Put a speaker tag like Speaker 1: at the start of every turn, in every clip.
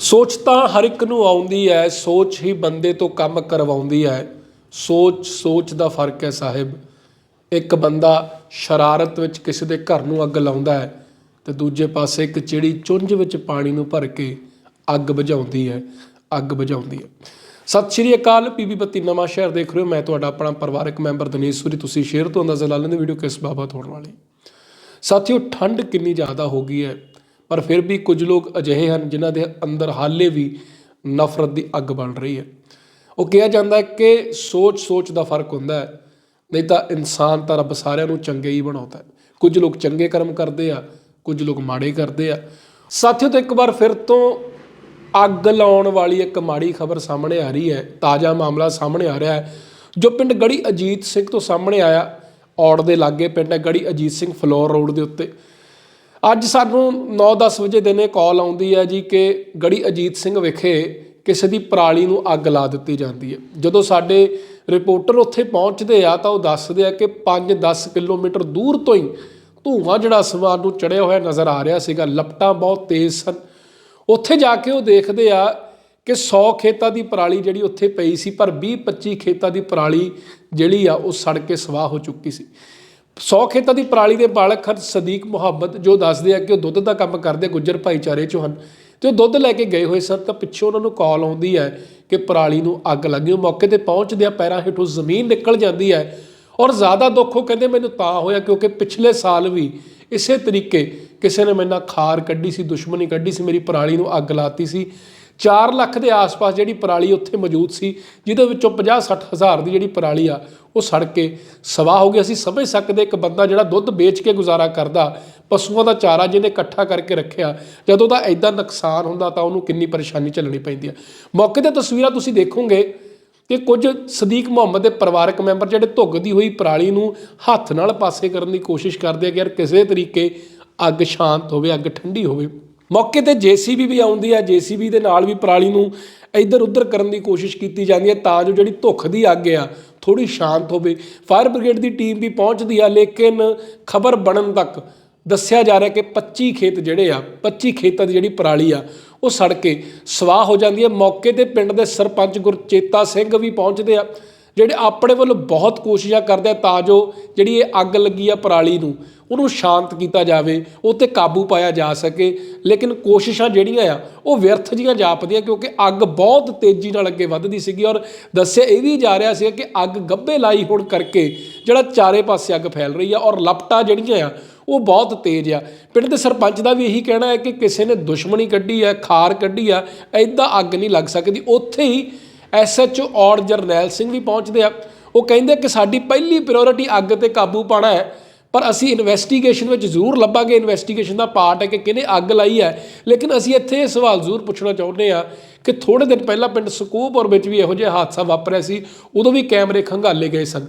Speaker 1: ਸੋਚ ਤਾਂ ਹਰ ਇੱਕ ਨੂੰ ਆਉਂਦੀ ਹੈ, ਸੋਚ ਹੀ ਬੰਦੇ ਤੋਂ ਕੰਮ ਕਰਵਾਉਂਦੀ ਹੈ। ਸੋਚ ਸੋਚ ਦਾ ਫ਼ਰਕ ਹੈ ਸਾਹਿਬ। ਇੱਕ ਬੰਦਾ ਸ਼ਰਾਰਤ ਵਿੱਚ ਕਿਸੇ ਦੇ ਘਰ ਨੂੰ ਅੱਗ ਲਾਉਂਦਾ ਹੈ ਤੇ ਦੂਜੇ ਪਾਸੇ ਇੱਕ ਚਿੜੀ ਚੁੰਝ ਵਿੱਚ ਪਾਣੀ ਨੂੰ ਭਰ ਕੇ ਅੱਗ ਬੁਝਾਉਂਦੀ ਹੈ, ਅੱਗ ਬੁਝਾਉਂਦੀ ਹੈ। ਸਤਿ ਸ਼੍ਰੀ ਅਕਾਲ ਪੀਬੀ ਬੱਤੀ ਨਵਾਂ ਸ਼ਹਿਰ ਦੇਖ ਰਹੇ ਹੋ। ਮੈਂ ਤੁਹਾਡਾ ਆਪਣਾ ਪਰਿਵਾਰਕ ਮੈਂਬਰ ਦਨੇਸ਼ ਸੂਰੀ। ਤੁਸੀਂ ਸ਼ੇਅਰ ਤੋਂ ਅੰਦਾਜ਼ਾ ਲਾ ਲੈਂਦੇ ਵੀਡੀਓ ਕਿਸ ਬਾਬਤ ਹੋਣ ਵਾਲੀ। ਸਾਥੀਓ, ਠੰਡ ਕਿੰਨੀ ਜ਼ਿਆਦਾ ਹੋ ਗਈ ਹੈ, ਪਰ ਫਿਰ ਵੀ ਕੁਝ ਲੋਕ ਅਜਿਹੇ ਹਨ ਜਿਨ੍ਹਾਂ ਦੇ ਅੰਦਰ ਹਾਲੇ ਵੀ ਨਫ਼ਰਤ ਦੀ ਅੱਗ ਬਲ ਰਹੀ ਹੈ। ਉਹ ਕਿਹਾ ਜਾਂਦਾ ਹੈ ਕਿ ਸੋਚ ਸੋਚ ਦਾ ਫ਼ਰਕ ਹੁੰਦਾ ਹੈ, ਨਹੀਂ ਤਾਂ ਇਨਸਾਨ ਤਾਂ ਰੱਬ ਸਾਰਿਆਂ ਨੂੰ ਚੰਗੇ ਹੀ ਬਣਾਉਂਦਾ ਹੈ। ਕੁਝ ਲੋਕ ਚੰਗੇ ਕਰਮ ਕਰਦੇ ਆ ਕੁਝ ਲੋਕ ਮਾੜੇ ਕਰਦੇ ਆ। ਸਾਥੀਓ, ਤੋਂ ਇੱਕ ਵਾਰ ਫਿਰ ਤੋਂ ਅੱਗ ਲਾਉਣ ਵਾਲੀ ਇੱਕ ਮਾੜੀ ਖਬਰ ਸਾਹਮਣੇ ਆ ਰਹੀ ਹੈ। ਤਾਜ਼ਾ ਮਾਮਲਾ ਸਾਹਮਣੇ ਆ ਰਿਹਾ ਹੈ, ਜੋ ਪਿੰਡ ਗੜੀ ਅਜੀਤ ਸਿੰਘ ਤੋਂ ਸਾਹਮਣੇ ਆਇਆ। ਔੜ ਦੇ ਲਾਗੇ ਪਿੰਡ ਹੈ ਗੜੀ ਅਜੀਤ ਸਿੰਘ ਫਲੋਰ ਰੋਡ ਦੇ ਉੱਤੇ। ਅੱਜ ਸਾਨੂੰ 9-10 ਵਜੇ ਦਿਨੇ ਕਾਲ ਆਉਂਦੀ ਹੈ ਜੀ ਕਿ ਗੜੀ ਅਜੀਤ ਸਿੰਘ ਵਿਖੇ ਕਿਸੇ ਦੀ ਪਰਾਲੀ ਨੂੰ ਅੱਗ ਲਾ ਦਿੱਤੀ ਜਾਂਦੀ ਹੈ। ਜਦੋਂ ਸਾਡੇ ਰਿਪੋਰਟਰ ਉੱਥੇ ਪਹੁੰਚਦੇ ਆ ਤਾਂ ਉਹ ਦੱਸਦੇ ਆ ਕਿ 5-10 ਕਿਲੋਮੀਟਰ ਦੂਰ ਤੋਂ ਹੀ ਧੂਆਂ ਜਿਹੜਾ ਅਸਮਾਨ ਨੂੰ ਚੜਿਆ ਹੋਇਆ ਨਜ਼ਰ ਆ ਰਿਹਾ ਸੀਗਾ, ਲਪਟਾਂ ਬਹੁਤ ਤੇਜ਼ ਸਨ। ਉੱਥੇ ਜਾ ਕੇ ਉਹ ਦੇਖਦੇ ਆ ਕਿ 100 ਖੇਤਾਂ ਦੀ ਪਰਾਲੀ ਜਿਹੜੀ ਉੱਥੇ ਪਈ ਸੀ, ਪਰ 20-25 ਖੇਤਾਂ ਦੀ ਪਰਾਲੀ ਜਿਹੜੀ ਆ, ਉਹ ਸੜ ਕੇ ਸਵਾਹ ਹੋ ਚੁੱਕੀ ਸੀ। 100 ਖੇਤਾਂ ਦੀ ਪਰਾਲੀ ਦੇ ਬਾਲਕ ਹਨ ਸਦੀਕ ਮੁਹੰਮਦ, ਜੋ ਦੱਸਦੇ ਆ ਕਿ ਉਹ ਦੁੱਧ ਦਾ ਕੰਮ ਕਰਦੇ ਗੁੱਜਰ ਭਾਈਚਾਰੇ ਚੋਂ ਹਨ। ਤੇ ਉਹ ਦੁੱਧ ਲੈ ਕੇ ਗਏ ਹੋਏ ਸਨ, ਤਾਂ ਪਿੱਛੋਂ ਉਹਨਾਂ ਨੂੰ ਕਾਲ ਆਉਂਦੀ ਹੈ ਕਿ ਪਰਾਲੀ ਨੂੰ ਅੱਗ ਲੱਗੀ। ਉਹ ਮੌਕੇ ਤੇ ਪਹੁੰਚਦੇ ਆ ਪੈਰਾਂ ਹੇਠੋਂ ਜ਼ਮੀਨ ਨਿਕਲ ਜਾਂਦੀ ਹੈ। ਔਰ ਜ਼ਿਆਦਾ ਦੁੱਖ ਉਹ ਕਹਿੰਦੇ ਮੈਨੂੰ ਤਾਂ ਹੋਇਆ ਕਿਉਂਕਿ ਪਿਛਲੇ ਸਾਲ ਵੀ ਇਸੇ ਤਰੀਕੇ ਕਿਸੇ ਨੇ ਮੈਨਾਂ ਖਾਰ ਕੱਢੀ ਸੀ, ਦੁਸ਼ਮਣੀ ਕੱਢੀ ਸੀ, ਮੇਰੀ ਪਰਾਲੀ ਨੂੰ ਅੱਗ ਲਾਤੀ ਸੀ। 4 ਲੱਖ ਦੇ ਆਸ-ਪਾਸ ਜਿਹੜੀ ਪਰਾਲੀ ਉੱਥੇ ਮੌਜੂਦ ਸੀ, ਜਿਹਦੇ ਵਿੱਚੋਂ 50-60 ਹਜ਼ਾਰ ਦੀ ਜਿਹੜੀ ਪਰਾਲੀ ਆ, ਉਹ ਸੜ ਕੇ ਸਵਾਹ ਹੋ ਗਈ ਅਸੀਂ ਸਮਝ ਸਕਦੇ ਇੱਕ ਬੰਦਾ ਜਿਹੜਾ ਦੁੱਧ ਵੇਚ ਕੇ ਗੁਜ਼ਾਰਾ ਕਰਦਾ, ਪਸ਼ੂਆਂ ਦਾ ਚਾਰਾ ਜਿਹਨੇ ਇਕੱਠਾ ਕਰਕੇ ਰੱਖਿਆ, ਜਦੋਂ ਦਾ ਐਦਾਂ ਨੁਕਸਾਨ ਹੁੰਦਾ ਤਾਂ ਉਹਨੂੰ ਕਿੰਨੀ ਪਰੇਸ਼ਾਨੀ ਝੱਲਣੀ ਪੈਂਦੀ ਆ। ਮੌਕੇ ਤੇ ਤਸਵੀਰਾਂ ਤੁਸੀਂ ਦੇਖੋਗੇ ਕਿ ਕੁਝ ਸਦੀਕ ਮੁਹੰਮਦ ਦੇ ਪਰਿਵਾਰਕ ਮੈਂਬਰ ਜਿਹੜੇ ਧੁੱਗਦੀ ਹੋਈ ਪਰਾਲੀ ਨੂੰ ਹੱਥ ਨਾਲ ਪਾਸੇ ਕਰਨ ਦੀ ਕੋਸ਼ਿਸ਼ ਕਰਦੇ ਆ ਕਿ ਯਾਰ ਕਿਸੇ ਤਰੀਕੇ ਅੱਗ ਸ਼ਾਂਤ ਹੋਵੇ, ਅੱਗ ਠੰਡੀ ਹੋਵੇ। ਮੌਕੇ ਤੇ ਜੀਸੀਬੀ ਵੀ ਆਉਂਦੀ ਹੈ ਜੀਸੀਬੀ ਦੇ ਨਾਲ ਵੀ ਪਰਾਲੀ ਨੂੰ ਇੱਧਰ ਉੱਧਰ ਕਰਨ ਦੀ ਕੋਸ਼ਿਸ਼ ਕੀਤੀ ਜਾਂਦੀ ਹੈ ਤਾਂ ਜੋ ਜਿਹੜੀ ਧੁੱਖ ਦੀ ਅੱਗ ਆ ਥੋੜੀ ਸ਼ਾਂਤ ਹੋਵੇ। ਫਾਇਰ ਬ੍ਰਿਗੇਡ ਦੀ ਟੀਮ ਵੀ ਪਹੁੰਚਦੀ ਆ, ਲੇਕਿਨ ਖਬਰ ਬਣਨ ਤੱਕ ਦੱਸਿਆ ਜਾ ਰਿਹਾ ਕਿ 25 ਖੇਤ ਜਿਹੜੇ ਆ 25 ਖੇਤਾਂ ਦੀ ਜਿਹੜੀ ਪਰਾਲੀ ਆ, ਉਹ ਸੜ ਕੇ ਸਵਾਹ ਹੋ ਜਾਂਦੀ ਹੈ ਮੌਕੇ ਤੇ ਪਿੰਡ ਦੇ ਸਰਪੰਚ ਗੁਰਚੇਤਾ ਸਿੰਘ ਵੀ ਪਹੁੰਚਦੇ ਆ, ਜਿਹੜੇ ਆਪਣੇ ਵੱਲੋਂ ਬਹੁਤ ਕੋਸ਼ਿਸ਼ਾਂ ਕਰਦੇ ਆ ਤਾਂ ਜੋ ਜਿਹੜੀ ਇਹ ਅੱਗ ਲੱਗੀ ਆ ਪਰਾਲੀ ਨੂੰ, ਉਹਨੂੰ ਸ਼ਾਂਤ ਕੀਤਾ ਜਾਵੇ, ਉਹ ਤੇ ਕਾਬੂ ਪਾਇਆ ਜਾ ਸਕੇ। ਲੇਕਿਨ ਕੋਸ਼ਿਸ਼ਾਂ ਜਿਹੜੀਆਂ ਆ, ਉਹ ਵਿਅਰਥ ਜੀਆਂ ਜਾਪਦੀਆਂ ਕਿਉਂਕਿ ਅੱਗ ਬਹੁਤ ਤੇਜ਼ੀ ਨਾਲ ਅੱਗੇ ਵੱਧਦੀ ਸੀਗੀ ਔਰ ਦੱਸਿਆ ਇਹ ਵੀ ਜਾ ਰਿਹਾ ਸੀ ਕਿ ਅੱਗ ਗੱਭੇ ਲਾਈ ਹੋਣ ਕਰਕੇ ਜਿਹੜਾ ਚਾਰੇ ਪਾਸੇ ਅੱਗ ਫੈਲ ਰਹੀ ਆ ਔਰ ਲਪਟਾਂ ਜਿਹੜੀਆਂ ਆ ਉਹ ਬਹੁਤ ਤੇਜ਼ ਆ। ਪਿੰਡ ਦੇ ਸਰਪੰਚ ਦਾ ਵੀ ਇਹੀ ਕਹਿਣਾ ਹੈ ਕਿ ਕਿਸੇ ਨੇ ਦੁਸ਼ਮਣੀ ਕੱਢੀ ਆ, ਖਾਰ ਕੱਢੀ ਆ ਐਦਾਂ ਅੱਗ ਨਹੀਂ ਲੱਗ ਸਕਦੀ। ਉੱਥੇ ਹੀ ਐਸਐਚਓ ਔਰ ਜਰਨੈਲ ਸਿੰਘ ਵੀ ਪਹੁੰਚਦੇ ਆ। ਉਹ ਕਹਿੰਦੇ ਕਿ ਸਾਡੀ ਪਹਿਲੀ ਪ੍ਰਾਇੋਰਟੀ ਅੱਗ ਤੇ ਕਾਬੂ ਪਾਣਾ ਹੈ, ਪਰ ਅਸੀਂ ਇਨਵੈਸਟੀਗੇਸ਼ਨ ਵਿੱਚ ਜ਼ਰੂਰ ਲੱਭਾਂਗੇ। ਇਨਵੈਸਟੀਗੇਸ਼ਨ ਦਾ ਪਾਰਟ ਹੈ ਕਿ ਕਿਹਨੇ ਅੱਗ ਲਾਈ ਹੈ। ਲੇਕਿਨ ਅਸੀਂ ਇੱਥੇ ਇਹ ਸਵਾਲ ਜ਼ਰੂਰ ਪੁੱਛਣਾ ਚਾਹੁੰਦੇ ਆ ਕਿ ਥੋੜੇ ਦਿਨ ਪਹਿਲਾਂ ਪਿੰਡ ਸਕੂਪੌਰ ਵਿੱਚ ਵੀ ਇਹੋ ਜਿਹਾ ਹਾਦਸਾ ਵਾਪਰਿਆ ਸੀ, ਉਦੋਂ ਵੀ ਕੈਮਰੇ ਖੰਗਾਲੇ ਗਏ ਸਨ।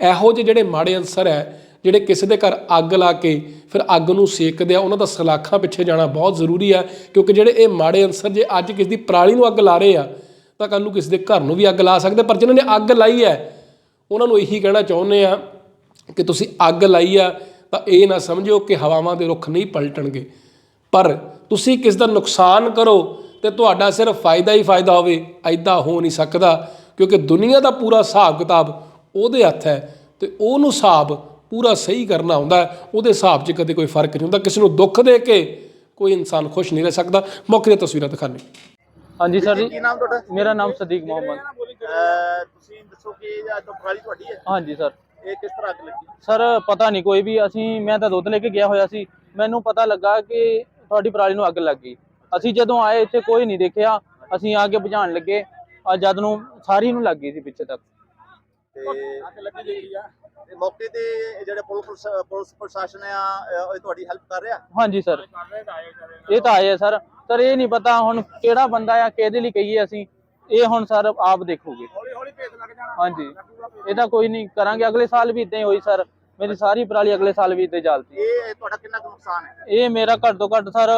Speaker 1: ਇਹੋ ਜਿਹੇ ਜਿਹੜੇ ਮਾੜੇ ਅਨਸਰ ਹੈ ਜਿਹੜੇ ਕਿਸੇ ਦੇ ਘਰ ਅੱਗ ਲਾ ਕੇ ਫਿਰ ਅੱਗ ਨੂੰ ਸੇਕਦੇ ਆ, ਉਹਨਾਂ ਦਾ ਸਲਾਖਾਂ ਪਿੱਛੇ ਜਾਣਾ ਬਹੁਤ ਜ਼ਰੂਰੀ ਆ, ਕਿਉਂਕਿ ਜਿਹੜੇ ਇਹ ਮਾੜੇ ਅਨਸਰ ਜੇ ਅੱਜ ਕਿਸੇ ਦੀ ਪਰਾਲੀ ਨੂੰ ਅੱਗ ਲਾ ਰਹੇ ਆ, ਤਾਂ ਕੱਲ ਨੂੰ ਕਿਸੇ ਦੇ ਘਰ ਨੂੰ ਵੀ ਅੱਗ ਲਾ ਸਕਦੇ, ਪਰ ਜਿਨ੍ਹਾਂ ਨੇ ਅੱਗ ਲਾਈ ਹੈ, ਉਹਨਾਂ ਨੂੰ ਇਹੀ ਕਹਿਣਾ ਚਾਹੁੰਦੇ ਆ ਕਿ ਤੁਸੀਂ ਅੱਗ ਲਾਈ ਆ, ਤਾਂ ਇਹ ਨਾ ਸਮਝੋ ਕਿ ਹਵਾਵਾਂ ਦੇ ਰੁੱਖ ਨਹੀਂ ਪਲਟਣਗੇ। ਪਰ ਤੁਸੀਂ ਕਿਸ ਦਾ ਨੁਕਸਾਨ ਕਰੋ, ਤੇ ਤੁਹਾਡਾ ਸਿਰਫ ਫਾਇਦਾ ਹੀ ਫਾਇਦਾ ਹੋਵੇ ਐਦਾਂ ਹੋ ਨਹੀਂ ਸਕਦਾ, ਕਿਉਂਕਿ ਦੁਨੀਆ ਦਾ ਪੂਰਾ ਹਿਸਾਬ ਕਿਤਾਬ ਉਹਦੇ ਹੱਥ ਹੈ, ਤੇ ਉਹਨੂੰ ਹਿਸਾਬ ਪੂਰਾ ਸਹੀ ਕਰਨਾ ਹੁੰਦਾ ਉਹਦੇ ਹਿਸਾਬ 'ਚ ਕਦੇ ਕੋਈ ਫ਼ਰਕ ਨਹੀਂ ਹੁੰਦਾ ਕਿਸੇ ਨੂੰ ਦੁੱਖ ਦੇ ਕੇ ਕੋਈ ਇਨਸਾਨ ਖੁਸ਼ ਨਹੀਂ ਰਹਿ ਸਕਦਾ। ਮੌਕੇ ਦੀਆਂ ਤਸਵੀਰਾਂ ਦਿਖਾਣੇ
Speaker 2: ਹਾਂਜੀ ਸਰ ਜੀ।
Speaker 3: ਕੀ ਨਾਮ ਤੁਹਾਡਾ?
Speaker 2: ਮੇਰਾ ਨਾਮ ਸਦੀਕ ਮੁਹੰਮਦ।
Speaker 3: ਤੁਸੀਂ ਦੱਸੋ ਕਿ ਇਹ ਅੱਜ ਪਰਾਲੀ ਤੁਹਾਡੀ ਹੈ?
Speaker 2: ਹਾਂਜੀ ਸਰ।
Speaker 3: ਇਹ ਕਿਸ ਤਰ੍ਹਾਂ ਅੱਗ ਲੱਗੀ?
Speaker 2: ਸਰ ਪਤਾ ਨਹੀਂ ਕੋਈ ਵੀ ਅਸੀਂ ਮੈਂ ਤਾਂ ਦੁੱਧ ਲੈ ਕੇ ਗਿਆ ਹੋਇਆ ਸੀ। ਮੈਨੂੰ ਪਤਾ ਲੱਗਾ ਕਿ ਤੁਹਾਡੀ ਪਰਾਲੀ ਨੂੰ ਅੱਗ ਲੱਗ ਗਈ। ਅਸੀਂ ਜਦੋਂ ਆਏ ਇੱਥੇ ਕੋਈ ਨਹੀਂ ਦੇਖਿਆ। ਅਸੀਂ ਆ ਕੇ ਬੁਝਾਉਣ ਲੱਗੇ। ਆ ਜਦ ਨੂੰ ਸਾਰੀ ਨੂੰ ਲੱਗ ਗਈ ਸੀ ਪਿੱਛੇ ਤੱਕ।
Speaker 3: ਤੇ ਅੱਗ ਲੱਗੀ ਗਈ ਆ। ਤੇ ਮੌਕੇ ਤੇ ਜਿਹੜੇ ਪੁਲਿਸ ਪੁਲਿਸ ਪ੍ਰਸ਼ਾਸਨ ਆ ਇਹ ਤੁਹਾਡੀ ਹੈਲਪ ਕਰ ਰਿਹਾ?
Speaker 2: ਹਾਂਜੀ ਸਰ ਇਹ ਤਾਂ ਆਏ ਆ ਸਰ ਸਰ ਇਹ ਨਹੀਂ ਪਤਾ ਹੁਣ ਕਿਹੜਾ ਬੰਦਾ ਆ ਕਿਹਦੇ ਲਈ ਕਹੀਏ ਅਸੀਂ। ਇਹ ਹੁਣ ਸਰ ਆਪ ਦੇਖੋਗੇ।
Speaker 3: ਹੌਲੀ ਹੌਲੀ ਭੇਤ ਲੱਗ ਜਾਣਾ।
Speaker 2: ਹਾਂਜੀ। ਇਹਦਾ ਕੋਈ ਨਹੀਂ ਕਰਾਂਗੇ। ਅਗਲੇ ਸਾਲ ਵੀ ਇਦਾਂ ਹੀ ਹੋਈ ਸਰ ਮੇਰੀ ਸਾਰੀ ਪਰਾਲੀ ਅਗਲੇ ਸਾਲ ਵੀ ਇਦਾਂ ਜਲਦੀ
Speaker 3: ਇਹ ਤੁਹਾਡਾ ਕਿੰਨਾ ਕੁ ਨੁਕਸਾਨ ਹੈ?
Speaker 2: ਇਹ ਮੇਰਾ ਘੱਟ ਤੋਂ ਘੱਟ ਸਰ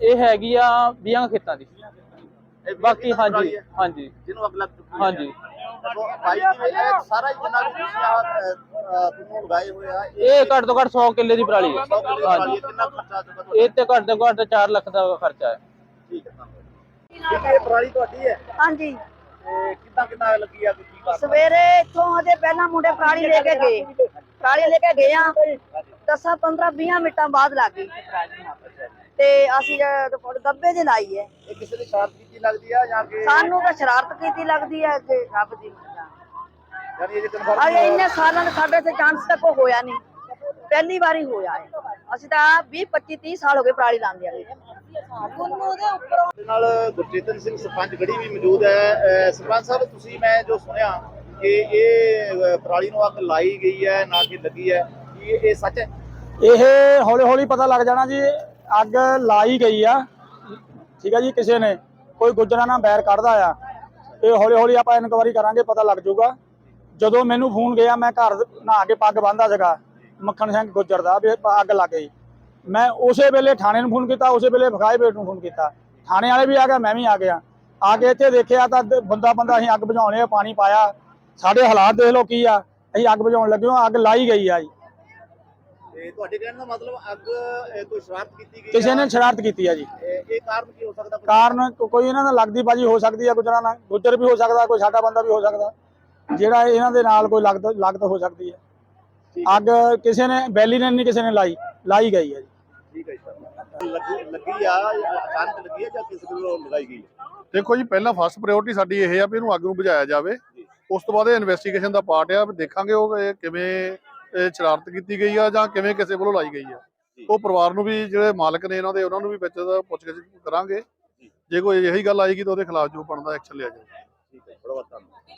Speaker 2: ਇਹ- ਹੈਗੀ ਆ 20 ਖੇਤਾਂ ਦੀ।
Speaker 3: ਇਹ
Speaker 2: ਬਾਕੀ ਹਾਂਜੀ? ਹਾਂਜੀ।
Speaker 3: ਜਿਹਨੂੰ ਅੱਗ ਲੱਗ ਚੁੱਕੀ ਹੈ।
Speaker 2: ਹਾਂਜੀ।
Speaker 3: ਬਾਈ ਇਹ ਸਾਰਾ ਹੀ ਜਿੰਨਾ ਵੀ ਤੁਸੀਂ ਆ ਤੁਹਾਨੂੰ ਲਗਾਏ ਹੋਏ ਆ।
Speaker 2: ਇਹ ਘੱਟ ਤੋਂ ਘੱਟ 100 ਕਿੱਲੇ ਦੀ ਪਰਾਲੀ ਹੈ।
Speaker 3: ਸੌ ਕਿੱਲੇ ਦੀ ਪਰਾਲੀ
Speaker 2: ਹਾਂਜੀ
Speaker 3: ਹੈ, ਕਿੰਨਾ ਖਰਚਾ ਆ ਚੁੱਕਾ ਤੁਹਾਡਾ
Speaker 2: ਇਹ ਤੇ ਘੱਟ ਤੋਂ ਘੱਟ 4 ਲੱਖ ਦਾ ਖਰਚਾ ਹੈ।
Speaker 3: ਠੀਕ ਹੈ ਧੰਨਵਾਦ ਇਹ ਪਰਾਲੀ ਤੁਹਾਡੀ ਹੈ?
Speaker 4: ਹਾਂਜੀ।
Speaker 3: ਤੇ ਕਿੰਨਾ ਕਿੰਨਾ ਲੱਗੀ ਆ ਕੀ ਕਾਰਨ
Speaker 4: ਸਵੇਰੇ ਇੱਥੋਂ ਹਜੇ ਪਹਿਲਾਂ ਮੁੰਡੇ ਪਰਾਲੀ ਲੈ ਕੇ ਗਏ। ਪਰਾਲੀ ਲੈ ਕੇ ਗਏ ਆ। 10 15 20 ਮਿੰਟਾਂ ਬਾਅਦ ਲੱਗ ਗਈ। ਤੇ ਅਸੀਂ ਗੱਬੇ ਦੇ ਲਾਈ ਹੈ।
Speaker 3: ਇਹ ਕਿਸੇ ਦੀ ਸ਼ਰਾਰਤ ਕੀਤੀ ਲੱਗਦੀ ਆ ਜਾਂ ਕਿ
Speaker 4: ਸਾਨੂੰ ਤਾਂ ਸ਼ਰਾਰਤ ਕੀਤੀ ਲੱਗਦੀ ਹੈ ਅੱਗੇ ਰੱਬ ਦੀ ਮਰਜ਼ੀ
Speaker 3: ਯਾਨੀ ਇਹ ਕਨਫਰਮ
Speaker 4: ਅਜੇ ਇੰਨੇ ਸਾਲਾਂ ਦੇ ਸਾਡੇ ਤੇ ਚਾਂਸ ਤੱਕ ਹੋਇਆ ਨਹੀਂ। ਪਹਿਲੀ ਵਾਰੀ ਹੋਇਆ ਹੈ ਅਸੀਂ ਤਾਂ 20 25 30 ਸਾਲ ਹੋ ਗਏ ਪਰਾਲੀ ਲਾਉਂਦੇ ਆ। ਗੁੰਨੂ ਦੇ ਉੱਪਰੋਂ
Speaker 3: ਦੇ ਨਾਲ ਗੁਰਚੇਤਨ ਸਿੰਘ ਸਰਪੰਚ ਗੜੀ ਵੀ ਮੌਜੂਦ ਹੈ। ਸਰਪੰਚ ਸਾਹਿਬ ਤੁਸੀਂ ਮੈਂ ਜੋ ਸੁਣਿਆ ਕਿ ਇਹ ਪਰਾਲੀ ਨੂੰ ਅੱਗ ਲਾਈ ਗਈ ਹੈ ਨਾ ਕਿ ਲੱਗੀ ਹੈ। ਕੀ ਇਹ ਇਹ ਸੱਚ ਹੈ?
Speaker 5: ਇਹ ਹੌਲੀ ਹੌਲੀ ਪਤਾ ਲੱਗ ਜਾਣਾ ਜੀ। ਅੱਗ ਲਾਈ ਗਈ ਆ। ਠੀਕ ਆ ਜੀ, ਕਿਸੇ ਨੇ ਕੋਈ ਗੁੱਜਰਾਂ ਨਾਲ ਬੈਰ ਕੱਢਦਾ ਆ। ਇਹ ਹੌਲੀ ਹੌਲੀ ਆਪਾਂ ਇਨਕੁਆਰੀ ਕਰਾਂਗੇ, ਪਤਾ ਲੱਗ ਜਾਊਗਾ। ਜਦੋਂ ਮੈਨੂੰ ਫੋਨ ਗਿਆ, ਮੈਂ ਘਰ ਨਹਾ ਕੇ ਪੱਗ ਬੰਨ੍ਹਦਾ ਸੀਗਾ, ਮੱਖਣ ਸਿੰਘ ਗੁੱਜਰ ਦਾ, ਵੀ ਅੱਗ ਲੱਗ ਗਈ। ਮੈਂ ਉਸੇ ਵੇਲੇ ਥਾਣੇ ਨੂੰ ਫੋਨ ਕੀਤਾ, ਉਸੇ ਵੇਲੇ ਫਗਾਏ ਬੇਟ ਨੂੰ ਫੋਨ ਕੀਤਾ। ਥਾਣੇ ਵਾਲੇ ਵੀ ਆ ਗਏ, ਮੈਂ ਵੀ ਆ ਗਿਆ। ਆ ਕੇ ਇੱਥੇ ਦੇਖਿਆ ਤਾਂ ਬੰਦਾ ਬੰਦਾ ਅਸੀਂ ਅੱਗ ਬੁਝਾਉਣੇ ਆ, ਪਾਣੀ ਪਾਇਆ। ਸਾਡੇ ਹਾਲਾਤ ਦੇਖ ਲਓ ਕੀ ਆ। ਅਸੀਂ ਅੱਗ ਬੁਝਾਉਣ ਲੱਗੇ ਹਾਂ, ਅੱਗ ਲਾਈ ਗਈ ਆ ਜੀ।
Speaker 3: ਤੇ ਤੁਹਾਡੇ ਕਹਿਣ ਦਾ ਮਤਲਬ ਅੱਗ ਅਹ, ਕੋਈ ਸ਼ਰਾਰਤ ਕੀਤੀ ਗਈ
Speaker 5: ਕਿਸੇ
Speaker 3: ਆ?
Speaker 5: ਨੇ ਸ਼ਰਾਰਤ ਕੀਤੀ ਆ ਜੀ।
Speaker 3: ਇਹ ਇਹ ਕਾਰਨ ਕੀ ਹੋ ਸਕਦਾ?
Speaker 5: ਕਾਰਨ ਕੋ- ਕੋਈ ਇਹਨਾਂ ਨਾਲ ਲੱਗਦੀ ਬਾਜੀ ਹੋ ਸਕਦੀ ਹੈ ਗੁਜਰਾਂ ਨਾਲ ਗੁੱਜਰ ਵੀ ਹੋ ਸਕਦਾ ਕੋਈ ਸਾਡਾ ਬੰਦਾ ਵੀ ਹੋ ਸਕਦਾ। ਜਿਹੜਾ ਇਹਨਾਂ ਦੇ ਨਾਲ ਕੋਈ ਲੱਗਦ ਲੱਗਦ ਹੋ ਸਕਦੀ ਹੈ
Speaker 3: ਠੀਕ
Speaker 5: ਅੱਗ ਕਿਸੇ ਨੇ ਬੈਲੀ ਨੇ ਨਹੀਂ ਕਿਸੇ ਨੇ ਲਾਈ ਲਾਈ ਗਈ ਹੈ ਜੀ।
Speaker 3: ਠੀਕ ਹੈ ਜੀ। ਸਰ ਲੱਗੀ ਲੱਗੀ ਆ ਅਚਾਨਕ ਲੱਗੀ ਆ ਜਾਂ ਕਿਸੇ ਕੋਲੋਂ ਲਗਾਈ ਗਈ ਹੈ
Speaker 6: ਦੇਖੋ ਜੀ ਪਹਿਲਾਂ ਫਸਟ ਪ੍ਰਾਇੋਰਟੀ ਸਾਡੀ ਇਹ ਆ ਵੀ ਇਹਨੂੰ ਅੱਗ ਨੂੰ ਬੁਝਾਇਆ ਜਾਵੇ। ਉਸ ਤੋਂ ਬਾਅਦ ਇਹ ਇਨਵੈਸਟੀਗੇਸ਼ਨ ਦਾ ਪਾਰਟ ਆ ਵੀ ਦੇਖਾਂਗੇ ਉਹ ਇਹ ਕਿਵੇਂ ਸ਼ਰਾਰਤ ਕੀਤੀ ਗਈ ਆ ਜਾਂ ਕਿਵੇਂ ਕਿਸੇ ਵੱਲੋਂ ਲਾਈ ਗਈ ਆ। ਉਹ ਪਰਿਵਾਰ ਨੂੰ ਵੀ ਜਿਹੜੇ ਮਾਲਕ ਨੇ ਇਹਨਾਂ ਦੇ ਉਹਨਾਂ ਨੂੰ ਵੀ ਵਿੱਚ ਦਾ ਪੁੱਛਗਿੱਛ ਕਰਾਂਗੇ। ਜੇ। ਕੋਈ ਇਹੀ ਗੱਲ ਆਏਗੀ ਤਾਂ ਉਹਦੇ ਖਿਲਾਫ ਜੋ ਬਣਦਾ ਐਕਸ਼ਨ ਲਿਆ ਜਾਵੇ
Speaker 3: ਠੀਕ ਹੈ ਬੜਾ ਧੰਨਵਾਦ।